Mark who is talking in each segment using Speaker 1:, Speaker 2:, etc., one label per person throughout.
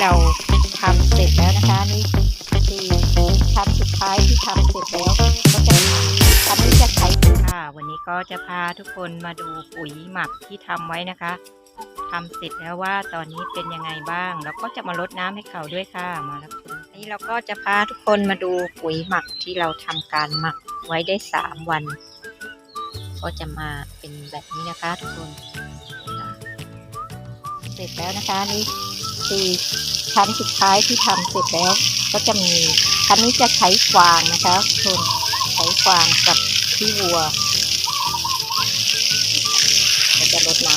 Speaker 1: เราทำเสร็จแล้วนะคะนี่คือชั้นสุดท้ายที่ทำเสร็จแล้วก็จะชั้นที่จะใช้ค่ะวันนี้ก็จะพาทุกคนมาดูปุ๋ยหมักที่ทำไว้นะคะทำเสร็จแล้วว่าตอนนี้เป็นยังไงบ้าง แล้วก็จะมาลดน้ำให้เขาด้วยค่ะมาแล้วคุณนี่เราก็จะพาทุกคนมาดูปุ๋ยหมักที่เราทำการหมักไว้ได้สามวัน ก็จะมาเป็นแบบนี้นะคะทุกคน เสร็จแล้วนะคะนี่ คือชั้นสุดท้ายที่ทำเสร็จแล้วก็จะมีชั้นนี้จะใช้ฟางนะคะทุกคนใช้ฟางกับที่วัวเราจะลดน้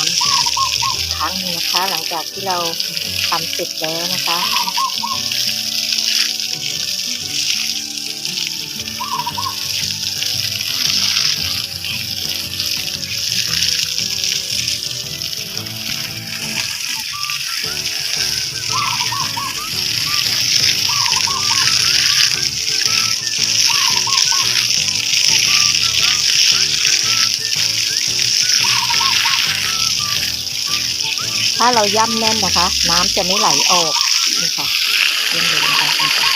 Speaker 1: ำครั้งหนึงนะคะ หลังจากที่เราทำเสร็จแล้วนะคะ ถ้าเราย่ำแน่นนะคะ น้ำจะไม่ไหลออกนี่ค่ะเล่นดูนะคะนี่ค่ะ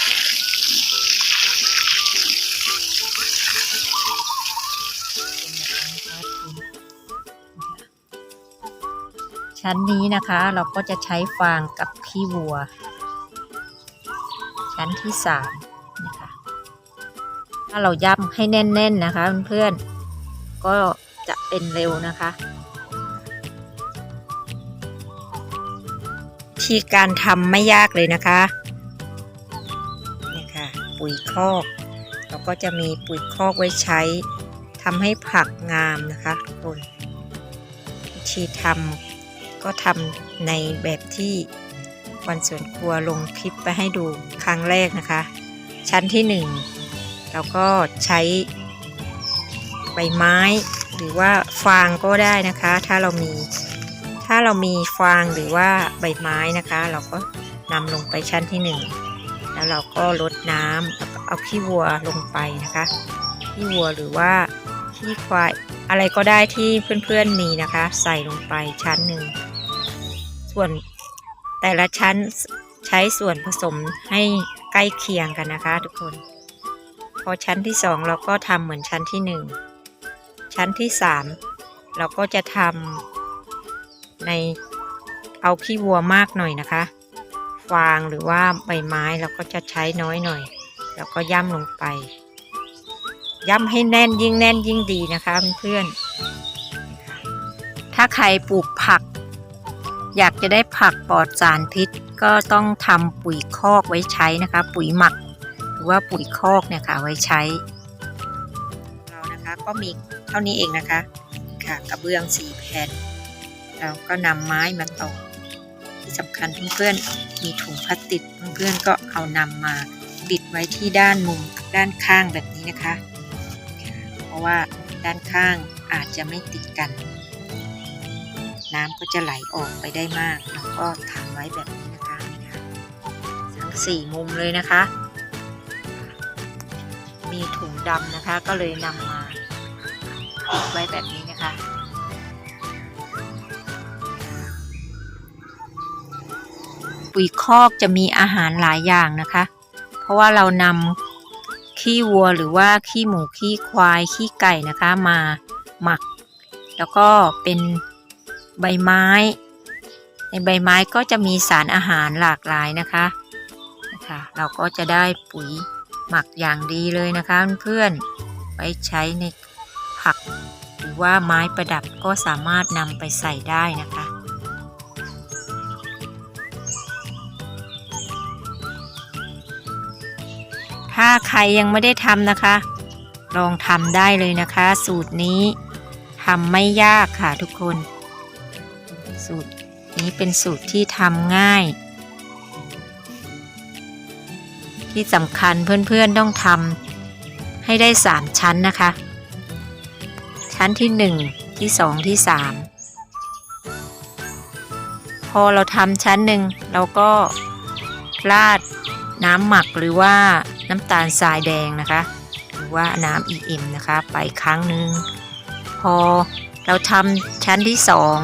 Speaker 1: ชั้นนี้นะคะเราก็จะใช้ฟางกับขี้วัว ชั้นที่สามนะคะถ้าเราย่ำให้แน่นๆนะคะเพื่อนๆก็จะเป็นเร็วนะคะ ที่การทำไม่ยากเลยนะคะนี่ค่ะปุ๋ยคอกเราก็จะมีปุ๋ยคอกไว้ใช้ทำให้ผักงามนะคะทุกคนวิธีทำก็ทำในแบบที่วันสวนครัวลงคลิปไปให้ดูครั้งแรกนะคะ ชั้นที่หนึ่งเราก็ใช้ใบไม้หรือว่าฟางก็ได้นะคะ ถ้าเรามี ถ้าเรามีฟางหรือว่าใบไม้นะคะ เราก็นำลงไปชั้นที่หนึ่งแล้วเราก็ลดน้ำแล้วก็เอาขี้วัวลงไปนะคะขี้วัวหรือว่าขี้ควายอะไรก็ได้ที่เพื่อนๆมีนะคะ ใส่ลงไปชั้นหนึ่งส่วนแต่ละชั้นใช้ส่วนผสมให้ใกล้เคียงกันนะคะ ทุกคน พอชั้นที่สองเราก็ทำเหมือนชั้นที่หนึ่งชั้นที่สามเราก็จะทำ ในเอาขี้วัวมากหน่อยนะคะ ฟางหรือว่าใบไม้เราก็จะใช้น้อยหน่อย แล้วก็ย่ำลงไป ย่ำให้แน่นยิ่งแน่นยิ่งดีนะคะเพื่อนๆถ้าใครปลูกผัก อยากจะได้ผักปลอดสารพิษก็ต้องทำปุ๋ยคอกไว้ใช้นะคะ ปุ๋ยหมัก หรือว่าปุ๋ยคอกเนี่ยค่ะไว้ใช้เรานะคะก็มีเท่านี้เองนะคะค่ะกระเบื้องสี่แผ่น เราก็นำไม้มาตอกที่สำคัญเพื่อนๆมีถุงพลาสติกเพื่อนๆก็เอานำมาปิดไว้ที่ด้านมุมด้านข้างแบบนี้นะคะ เพราะว่าด้านข้างอาจจะไม่ติดกัน น้ำก็จะไหลออกไปได้มากเราก็ทำไว้แบบนี้นะคะทั้งสี่มุมเลยนะคะ มีถุงดำนะคะก็เลยนำมาปิดไว้แบบนี้นะคะ ปุ๋ยคอกจะมีอาหารหลายอย่างนะคะ เพราะว่าเรานำขี้วัวหรือว่าขี้หมูขี้ควายขี้ไก่นะคะมาหมัก แล้วก็เป็นใบไม้ ในใบไม้ก็จะมีสารอาหารหลากหลายนะคะนะคะเราก็จะได้ปุ๋ยหมักอย่างดีเลยนะคะเพื่อนๆไว้ใช้ในผัก หรือว่าไม้ประดับก็สามารถนำไปใส่ได้นะคะ ถ้าใครยังไม่ได้ทำนะคะ ลองทำได้เลยนะคะ สูตรนี้ทำไม่ยากค่ะทุกคน สูตรนี้เป็นสูตรที่ทำง่าย ที่สำคัญเพื่อนๆต้องทำให้ได้สามชั้นนะคะ ชั้นที่หนึ่งที่สองที่สามพอเราทำชั้นหนึ่งเราก็ราดน้ำหมักหรือว่า น้ำตาลทรายแดงนะคะ หรือว่าน้ำ EM นะคะ ไปครั้งหนึ่งพอเราทำชั้นที่สอง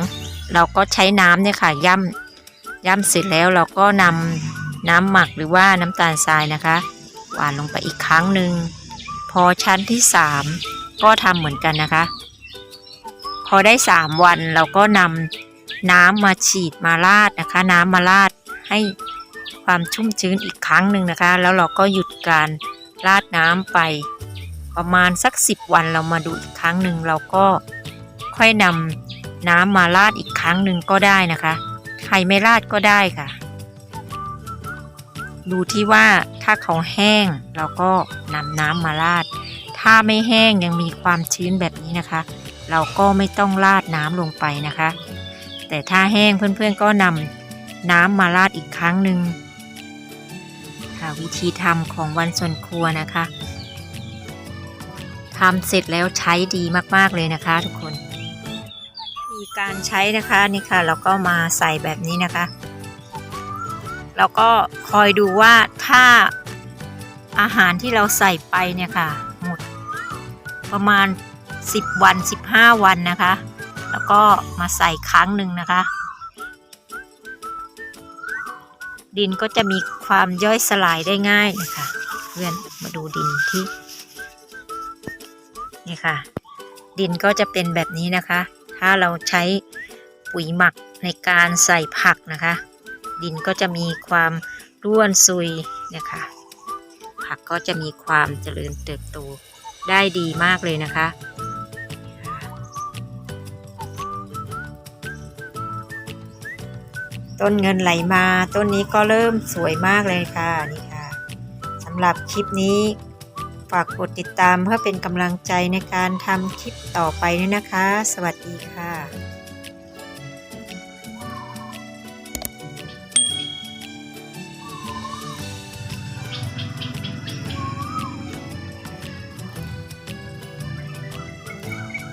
Speaker 1: เราก็ใช้น้ำเนี่ยค่ะย่ำย่ำเสร็จแล้วเราก็นำน้ำหมักหรือว่าน้ำตาลทรายนะคะหวานลงไปอีกครั้งหนึ่งพอชั้นที่สามก็ทำเหมือนกันนะคะ พอได้สามวันเราก็นำน้ำมาฉีดมาราดนะคะ น้ำมาราดให้ ความชุ่มชื้นอีกครั้งหนึ่งนะคะ แล้วเราก็หยุดการราดน้ำไป ประมาณสักสิบวันเรามาดูอีกครั้งหนึ่งเราก็ค่อยนำน้ำมาราดอีกครั้งหนึ่งก็ได้นะคะใครไม่ราดก็ได้ค่ะ ดูที่ว่าถ้าเขาแห้งเราก็นำน้ำมาราด ถ้าไม่แห้งยังมีความชื้นแบบนี้นะคะ เราก็ไม่ต้องราดน้ำลงไปนะคะ แต่ถ้าแห้งเพื่อนๆก็นำน้ำมาราดอีกครั้งหนึ่ง วิธีทำของวันส่วนครัวนะคะทำเสร็จแล้วใช้ดีมากๆเลยนะคะ ทุกคน มีการใช้นะคะนี่ค่ะเราก็มาใส่แบบนี้นะคะ แล้วก็คอยดูว่าถ้าอาหารที่เราใส่ไปเนี่ยค่ะ หมดประมาณ 10 วัน 15 วันนะคะ แล้วก็มาใส่ครั้งหนึ่งนะคะ ดินก็จะมีความย่อยสลายได้ง่ายนะคะเพื่อนมาดูดินที่นี่ค่ะ ดินก็จะเป็นแบบนี้นะคะ ถ้าเราใช้ปุ๋ยหมักในการใส่ผักนะคะ ดินก็จะมีความร่วนซุยนี่ยค่ะผักก็จะมีความเจริญเติบโตได้ดีมากเลยนะคะ ต้นเงินไหลมา ต้นนี้ก็เริ่มสวยมากเลยค่ะนี่ค่ะสำหรับคลิปนี้ ฝากกดติดตามเพื่อเป็นกำลังใจในการทำคลิปต่อไปด้วยนะคะ สวัสดีค่ะ